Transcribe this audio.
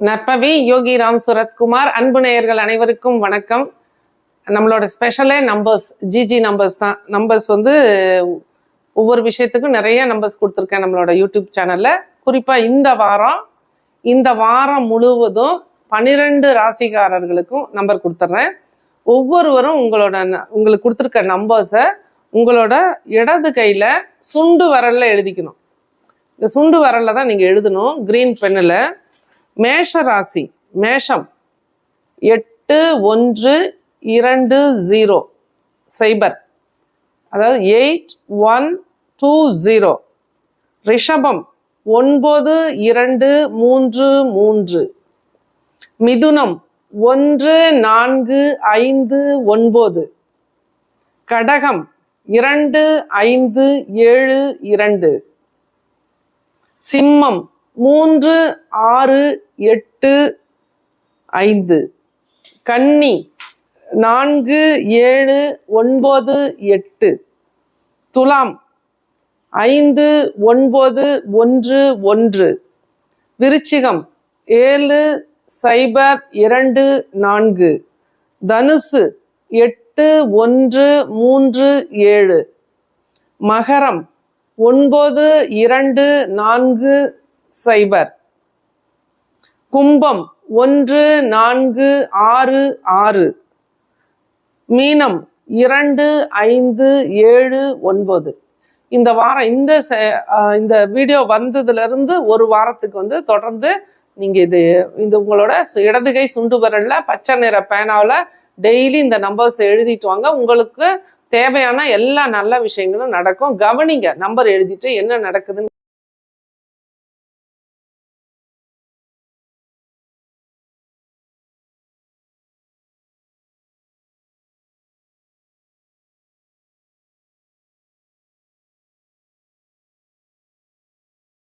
நற்பவி யோகி ராம் சுரத்குமார் அன்பு நேயர்கள் அனைவருக்கும் வணக்கம். நம்மளோட ஸ்பெஷலே நம்பர்ஸ் ஜிஜி நம்பர்ஸ் தான். நம்பர்ஸ் வந்து ஒவ்வொரு விஷயத்துக்கும் நிறைய நம்பர்ஸ் கொடுத்துருக்கேன் நம்மளோட யூடியூப் சேனலில் குறிப்பாக இந்த வாரம் இந்த வாரம் முழுவதும் பன்னிரெண்டு ராசிக்காரர்களுக்கும் நம்பர் கொடுத்துட்றேன் ஒவ்வொருவரும் உங்களோட ந- உங்களுக்கு கொடுத்துருக்க நம்பர்ஸை உங்களோட இடது கையில் சுண்டு வரலில் எழுதிக்கணும். இந்த சுண்டு வரலில் தான் நீங்கள் எழுதணும் க்ரீன் பென்னில் மேஷ ராசி மேஷம். எட்டு ஒன்று இரண்டு ஜீரோ சைபர். அதாவது எயிட் ஒன் டூ ஜீரோ ரிஷபம் ஒன்பது இரண்டு மூன்று மூன்று. மிதுனம் ஒன்று நான்கு ஐந்து ஒன்பது. கடகம் இரண்டு ஐந்து ஏழு இரண்டு. சிம்மம் மூன்று ஆறு எட்டு ஐந்து. கன்னி நான்கு ஏழு ஒன்பது எட்டு. துலாம் ஐந்து ஒன்பது ஒன்று ஒன்று. விருச்சிகம் ஏழு சைபர் இரண்டு நான்கு. தனுசு எட்டு ஒன்று மூன்று ஏழு. மகரம் ஒன்பது இரண்டு நான்கு சைபர். கும்பம் ஒன்று நான்கு ஆறு ஆறு. மீனம் இரண்டு ஐந்து ஏழு ஒன்பது. இந்த வாரம் இந்த இந்த வீடியோ வந்ததுல இருந்து ஒரு வாரத்துக்கு வந்து தொடர்ந்து நீங்க இது இந்த உங்களோட சு- இடதுகை சுண்டு விரல்ல பச்சை நிற பேனாவில் டெய்லி இந்த நம்பர்ஸ் எழுதிட்டு வாங்க. உங்களுக்கு தேவையான எல்லா நல்ல விஷயங்களும் நடக்கும். கவனிங்க நம்பர் எழுதிட்டு என்ன நடக்குதுன்னு